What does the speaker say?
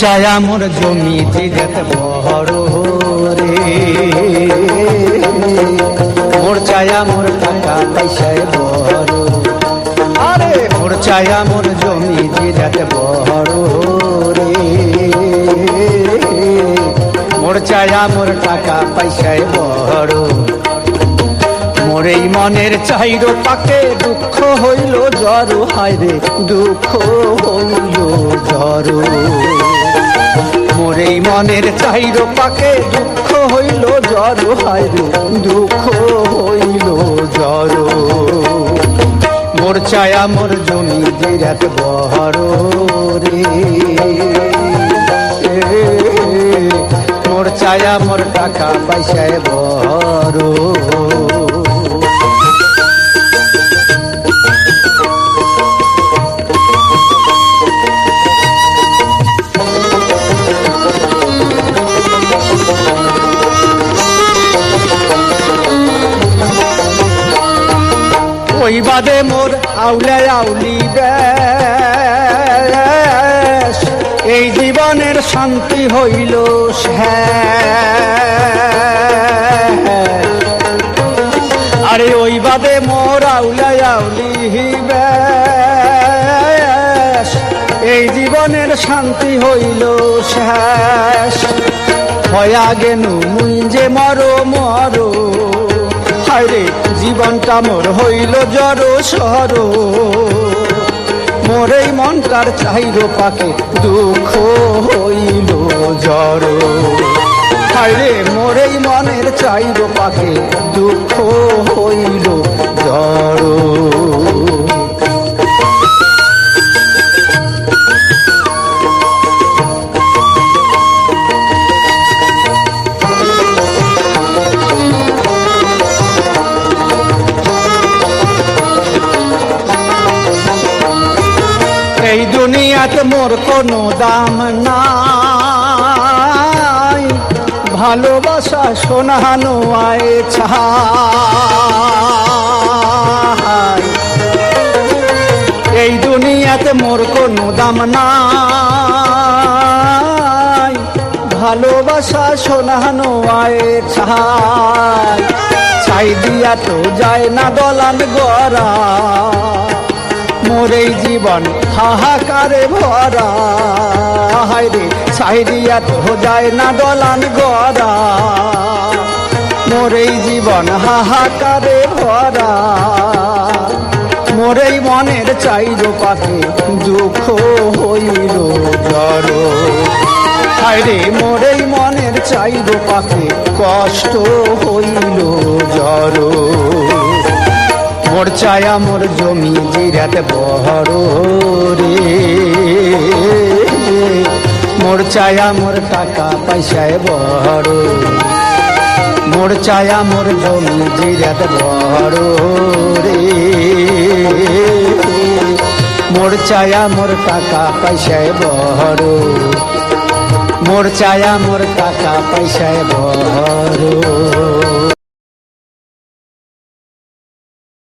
ছায়া মোর জমি দিগত বড় রে মোর ছায়া মোর টাকা পয়সায় বড় আরে, মোর ছায়া মোর জমি দিগত বড় রে মোর ছায়া মোর টাকা পয়সায় বড় মোর এই মনের চাইর পাকে দুঃখ হইল জ্বর, হায় রে, দুঃখ হইল জ্বর। মোর এই মনের চাইর পাকে দুঃখ হইল জ্বর, হায় রে, দুঃখ হইল জ্বর। মোর ছায়া, মোর জমি দিরাত বহর রে। মোর ছায়া, মোর টাকা পয়সায় বড় ওই বাদে মোর আউলে আউলি এই জীবনের শান্তি হইল। আরে ওই বাদে মোর আউলে আউলি এই জীবনের শান্তি হইল শেষ। হয়া গেনু মুই যে মরো মরো। হায়রে জীবনটা মোর হইল জড় সর মোর এই মনটার চাইল পাকে দুঃখ হইল জড়। হাইরে মোর এই মনের চাইল পাকে দুঃখ হইল দুনিয়াতে মোর কোনো দাম নাই। ভালোবাসা সোনানো আয় ছাই। এই দুনিয়াতে মোর কোনো দাম নাই। ভালোবাসা সোনানো আয় ছাই। ছাই দিয়া তো যায় না দলান গড়া। মোর এই জীবন হাহাকারে ভরা। হায় রে সাইরিয়া তো যায় না দলান গড়া। মোর এই জীবন হাহাকারে ভরা। মোর এই মনের চাইর পাখি দুঃখ হইল জড়। হায় রে মোর এই মনের চাইর পাখি কষ্ট হইল জড়। মোর ছায়া মোর জমি জিরাত বহর রে। মোর ছায়া মোর টাকা পয়সায় বহর। মোর ছায়া মোর জমি জিরাত বহর রে। মোর ছায়া মোর টাকা পয়সায় বহর। মোর ছায়া মোর টাকা পয়সায় বহর।